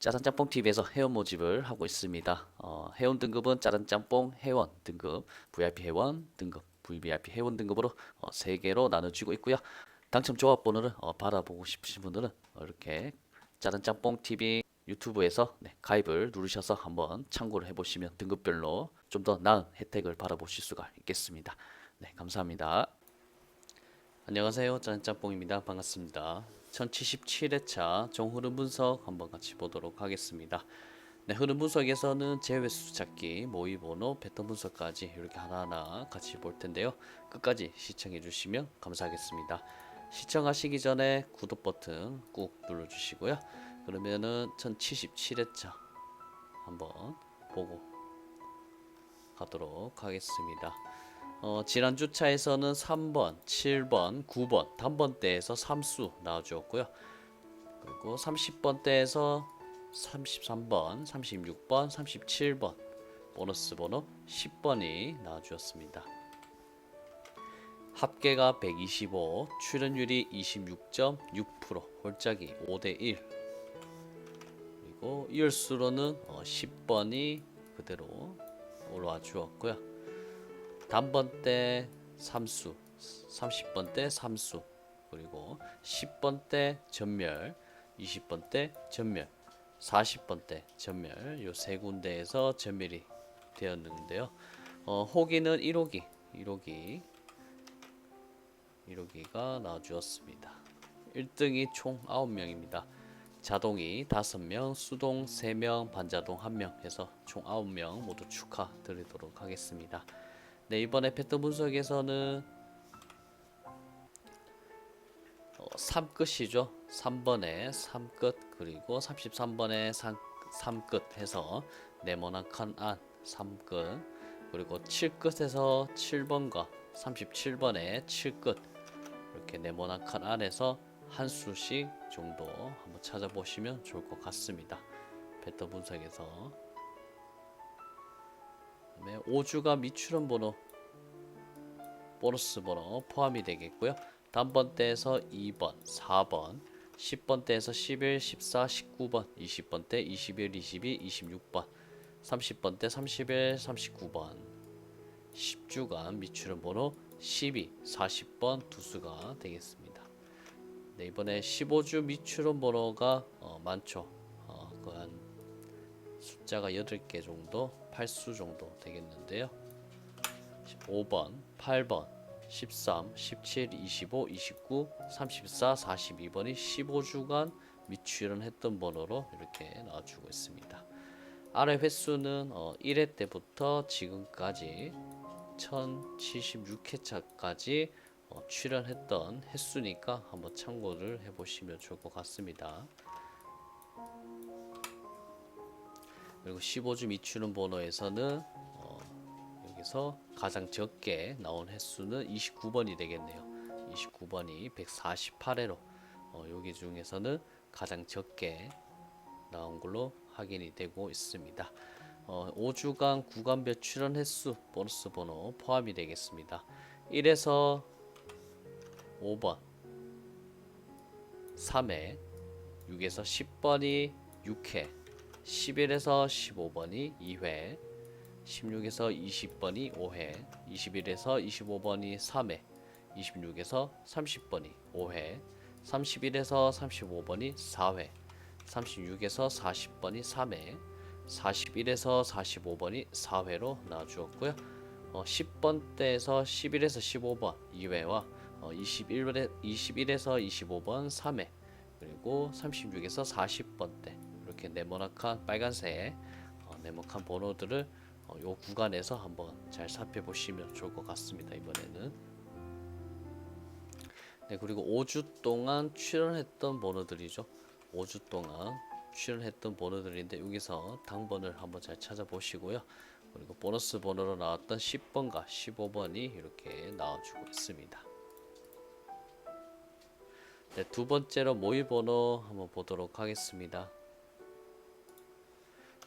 짜란짬뽕TV에서 회원 모집을 하고 있습니다. 어, 회원 등급은 짜란짬뽕 회원 등급, VIP 회원 등급, VVIP 회원 등급으로 어, 3개로 나눠지고 있고요. 당첨 조합 번호를 어, 받아보고 싶으신 분들은 어, 이렇게 짜란짬뽕TV 유튜브에서 네, 가입을 누르셔서 한번 참고를 해보시면 등급별로 좀 더 나은 혜택을 받아보실 수가 있겠습니다. 네, 감사합니다. 안녕하세요. 짜장짬뽕입니다. 반갑습니다. 1077회차 종흐름 분석 한번 같이 보도록 하겠습니다. 네, 흐름 분석에서는 제외수 찾기, 모의 번호, 패턴 분석까지 이렇게 하나하나 같이 볼 텐데요. 끝까지 시청해 주시면 감사하겠습니다. 시청하시기 전에 구독 버튼 꾹 눌러 주시고요. 그러면은 1077회차 한번 보고 가도록 하겠습니다. 어, 지난 주차에서는 3번, 7번, 9번 단번대에서 3수 나와주었고요. 그리고 30번대에서 33번, 36번, 37번 보너스 번호 10번이 나와주었습니다. 합계가 125, 출연율이 26.6%, 홀짝이 5대1 그리고 이을수로는 어, 10번이 그대로 올라와 주었고요. 단번대 3수, 30번대 3수, 그리고 10번대 전멸, 20번대 전멸, 40번대 전멸 요 세 군데에서 전멸이 되었는데요. 어, 호기는 1호기, 1호기, 1호기가 나와주었습니다. 1등이 총 9명입니다. 자동이 5명, 수동 3명, 반자동 1명 해서 총 9명 모두 축하드리도록 하겠습니다. 네, 이번에 패턴 분석에서는 어, 3끝이죠. 3번에 3끝 그리고 33번에 3, 3끝 해서 네모난 칸 안 3끝 그리고 7끝에서 7번과 37번에 7끝 이렇게 네모난 칸 안에서 한 수씩 정도 한번 찾아보시면 좋을 것 같습니다. 패턴 분석에서 그 다음에 5주가 미출원 번호 보너스 번호 포함이 되겠고요. 단번대에서 2번, 4번, 10번대에서 11, 14, 19번, 20번대 21, 22, 26번, 30번대 31, 39번, 10주간 미출원 번호 12, 40번 두 수가 되겠습니다. 네, 이번에 15주 미출원 번호가 어, 많죠. 어, 그 한 숫자가 8개 정도, 8수 정도 되겠는데요. 5번, 8번, 13, 17, 25, 29, 34, 42번이 15주간 미출연했던 번호로 이렇게 나와주고 있습니다. 아래 횟수는 어, 1회 때부터 지금까지 1076회차까지 어, 출연했던 횟수니까 한번 참고를 해보시면 좋을 것 같습니다. 그리고 15주 미추는 번호에서는 어, 여기서 가장 적게 나온 횟수는 29번이 되겠네요. 29번이 148회로 어, 여기 중에서는 가장 적게 나온 걸로 확인이 되고 있습니다. 어, 5주간 구간별 출연 횟수 보너스 번호 포함이 되겠습니다. 1에서 5번 3회 6에서 10번이 6회 11에서 15번이 2회 16에서 20번이 5회 21에서 25번이 3회 26에서 30번이 5회 31에서 35번이 4회 36에서 40번이 3회 41에서 45번이 4회로 나와주었고요. 어, 10번대에서 11에서 15번 2회와 어, 21에, 21에서 25번 3회 그리고 36에서 40번대 이렇게 네모나칸 빨간색 어, 네모칸 번호들을 어, 요 구간에서 한번 잘 살펴보시면 좋을 것 같습니다 이번에는. 네 그리고 5주 동안 출연했던 번호들이죠. 5주 동안 출연했던 번호들인데 여기서 당번을 한번 잘 찾아보시고요. 그리고 보너스 번호로 나왔던 10번과 15번이 이렇게 나와주고 있습니다. 네, 두 번째로 모의 번호 한번 보도록 하겠습니다.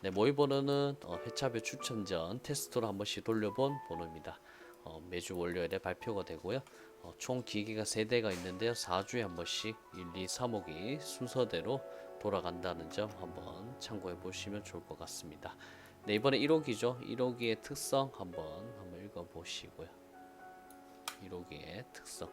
네, 모의 번호는 어, 회차별 추천 전 테스트로 한 번씩 돌려본 번호입니다. 어, 매주 월요일에 발표가 되고요. 어, 총 기계가 3대가 있는데요. 4주에 한 번씩 1, 2, 3호기 순서대로 돌아간다는 점 한번 참고해 보시면 좋을 것 같습니다. 네, 이번에 1호기죠. 1호기의 특성 한번 한번 읽어 보시고요. 1호기의 특성.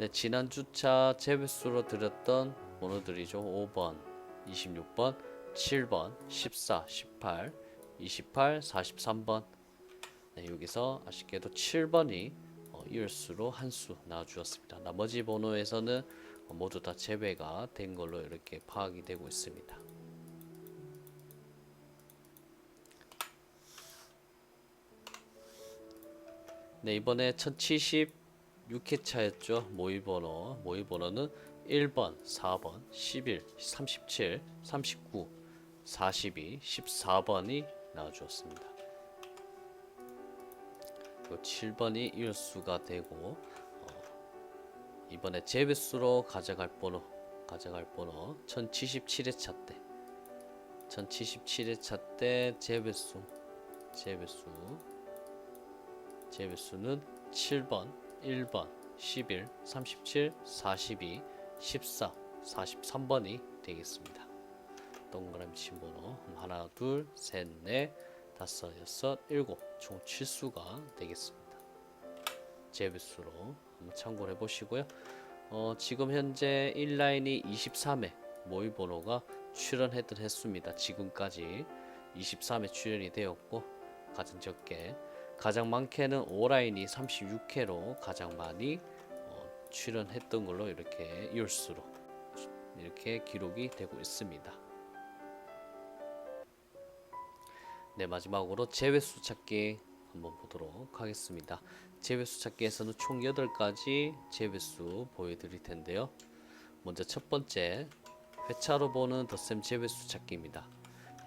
네, 지난 주차 재배수로 드렸던 번호들이죠. 5번, 26번, 7번, 14, 18, 28, 43번. 네, 여기서 아쉽게도 7번이 어, 이을수로 한 수 나와주었습니다. 나머지 번호에서는 어, 모두 다 재배가 된 걸로 이렇게 파악이 되고 있습니다. 네, 이번에 1076회차였죠. 모의 번호. 모의 번호는 1번, 4번, 11, 37, 39, 42, 14번이 나와 주었습니다. 그 7번이 일수가 되고 어, 이번에 재배수로 가져갈 번호 가져갈 번호 1077회차 때 1077회차 때 재배수 재배수 재배수는 7번, 1번, 11, 37, 42, 14, 43번이 되겠습니다. 동그라미 친 번호 하나, 둘, 셋, 넷, 다섯, 여섯, 일곱 총 7수가 되겠습니다. 재배수로 한번 참고를 해보시고요. 어, 지금 현재 1라인이 23회 모의 번호가 출연했던 횟수입니다. 지금까지 23회 출연이 되었고 가장 적게 가장 많게는 5라인이 36회로 가장 많이 어, 출연했던 걸로 이렇게 이올수로 이렇게 기록이 되고 있습니다. 네 마지막으로 제외수 찾기 한번 보도록 하겠습니다. 제외수 찾기에서는 총 8가지 제외수 보여드릴 텐데요. 먼저 첫 번째 회차로 보는 덧셈 제외수 찾기입니다.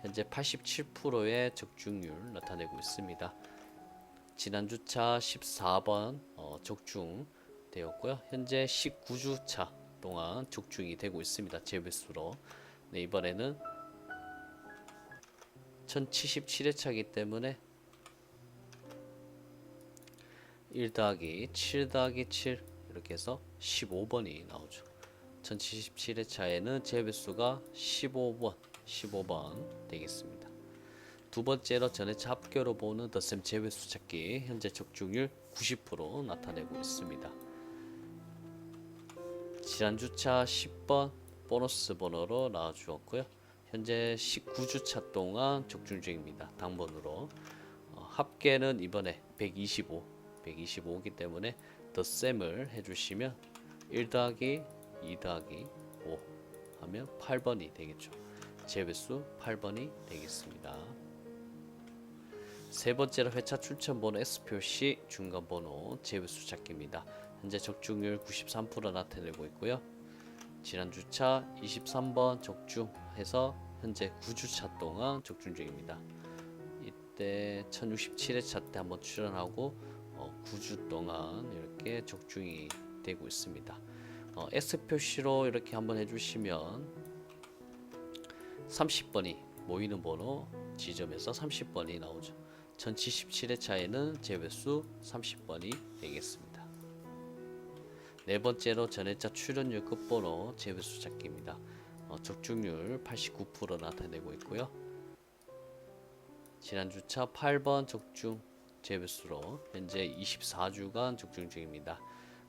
현재 87%의 적중률 나타내고 있습니다. 지난주차 14번 어, 적중 되었고요. 현재 19주차 동안 적중이 되고 있습니다. 제배수로. 네, 이번에는 1077회차이기 때문에 1 더하기 7 더하기 7 이렇게 해서 15번이 나오죠. 1077회차에는 제배수가 15번, 15번 되겠습니다. 두 번째로 전해차 합계로 보는 덧셈 제외 수 찾기 현재 적중률 90% 나타내고 있습니다. 지난주차 10번 보너스 번호로 나와주었고요. 현재 19주차 동안 적중 중입니다. 당번으로 어, 합계는 이번에 125, 125이기 때문에 덧셈을 해주시면 1 더하기 2 더하기 5 하면 8번이 되겠죠. 제배수 8번이 되겠습니다. 세 번째로 회차 출전 번호 S 표시 중간 번호 제외수 찾기입니다. 현재 적중률 93% 나타내고 있고요. 지난 주차 23번 적중해서 현재 9주차 동안 적중 중입니다. 이때 1067회차 때 한번 출연하고 어, 9주 동안 이렇게 적중이 되고 있습니다. 어, S 표시로 이렇게 한번 해주시면 30번이 모이는 번호 지점에서 30번이 나오죠. 1077회차에는 제외수 30번이 되겠습니다. 네 번째로 전해차 출연율 끝번호 제외수 찾기입니다. 어, 적중률 89% 나타내고 있고요. 지난주차 8번 적중 제외수로 현재 24주간 적중 중입니다.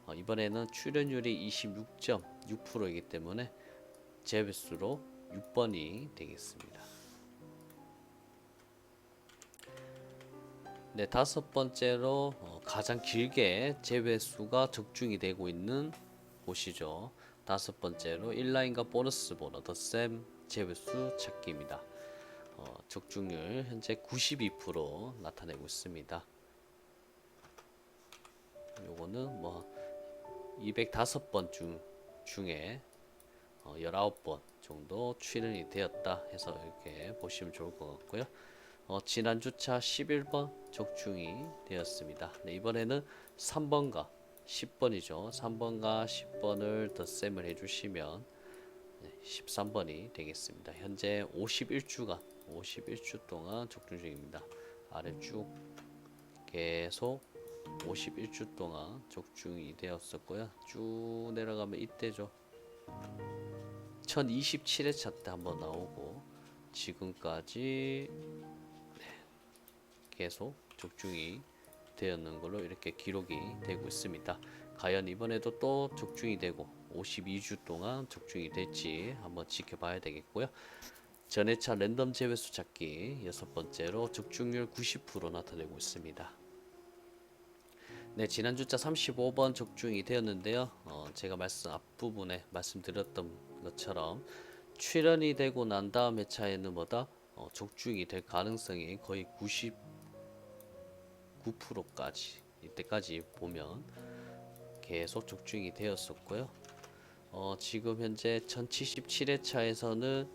어, 이번에는 출연율이 26.6%이기 때문에 제외수로 6번이 되겠습니다. 네, 다섯 번째로 어, 가장 길게 제외수가 적중이 되고 있는 곳이죠. 다섯 번째로 1라인과 보너스 번호 덧셈 제외수 찾기입니다. 어, 적중률 현재 92% 나타내고 있습니다. 요거는 뭐 205번 중 중에 어, 19번 정도 출연이 되었다 해서 이렇게 보시면 좋을 것 같고요. 어, 지난 주차 11번 적중이 되었습니다. 네, 이번에는 3번과 10번이죠. 3번과 10번을 덧셈을 해주시면 네, 13번이 되겠습니다. 현재 51주간 51주 동안 적중 중입니다. 아래 쭉 계속 51주 동안 적중이 되었었고요. 쭉 내려가면 이때죠. 1027회차 때 한번 나오고 지금까지 네, 계속 적중이 되었는 걸로 이렇게 기록이 되고 있습니다. 과연 이번에도 또 적중이 되고 52주 동안 적중이 될지 한번 지켜봐야 되겠고요. 전해차 랜덤 제외수 찾기 여섯 번째로 적중률 90% 나타내고 있습니다. 네, 지난 주자 35번 적중이 되었는데요. 어, 제가 말씀 앞부분에 말씀드렸던 것처럼 출연이 되고 난 다음 회차에는 뭐다 어, 적중이 될 가능성이 거의 99%까지 이때까지 보면 계속 적중이 되었었고요. 어, 지금 현재 1077회차에서는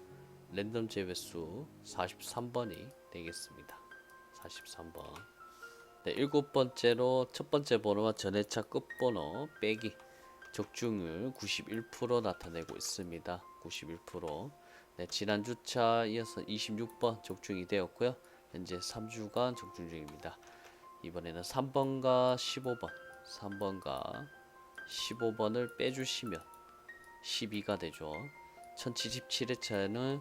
랜덤 제외수 43번이 되겠습니다. 43번. 네, 일곱 번째로 첫 번째 번호와 전회차 끝번호 빼기 적중률 91% 나타내고 있습니다. 91%. 네, 지난 주차 이어서 26번 적중이 되었고요. 현재 3주간 적중 중입니다. 이번에는 3번과 15번, 3번과 15번을 빼주시면 12가 되죠. 1077회차에는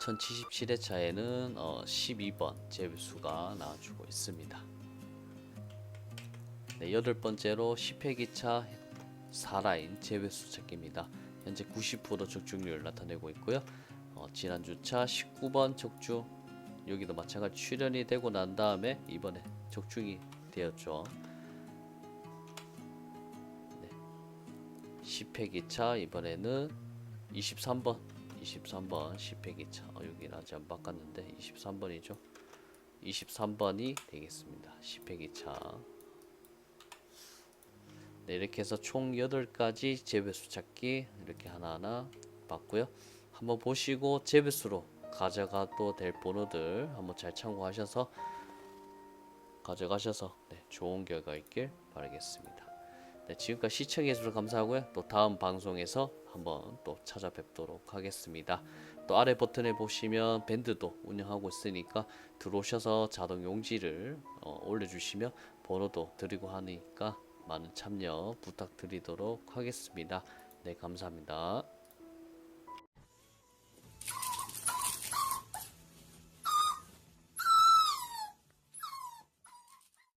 1077회차에는 어, 12번 제수가 나와주고 있습니다. 네, 여덟 번째로 10회기차 4라인 제외수 찾기입니다. 현재 90% 적중률 나타내고 있고요. 어, 지난 주차 19번 적중 여기도 마찬가지 출연이 되고 난 다음에 이번에 적중이 되었죠. 네. 10회 기차 이번에는 23번 23번 10회 기차 어, 여기는 아직 안 바꿨는데 23번이죠. 23번이 되겠습니다. 10회 기차 네, 이렇게 해서 총 8가지 재배수 찾기 이렇게 하나하나 봤고요. 한번 보시고 재배수로 가져가도 될 번호들 한번 잘 참고하셔서 가져가셔서 네, 좋은 결과 있길 바라겠습니다. 네, 지금까지 시청해 주셔서 감사하고요. 또 다음 방송에서 한번 또 찾아뵙도록 하겠습니다. 또 아래 버튼에 보시면 밴드도 운영하고 있으니까 들어오셔서 자동 용지를 어, 올려주시면 번호도 드리고 하니까 많은 참여 부탁드리도록 하겠습니다. 네, 감사합니다.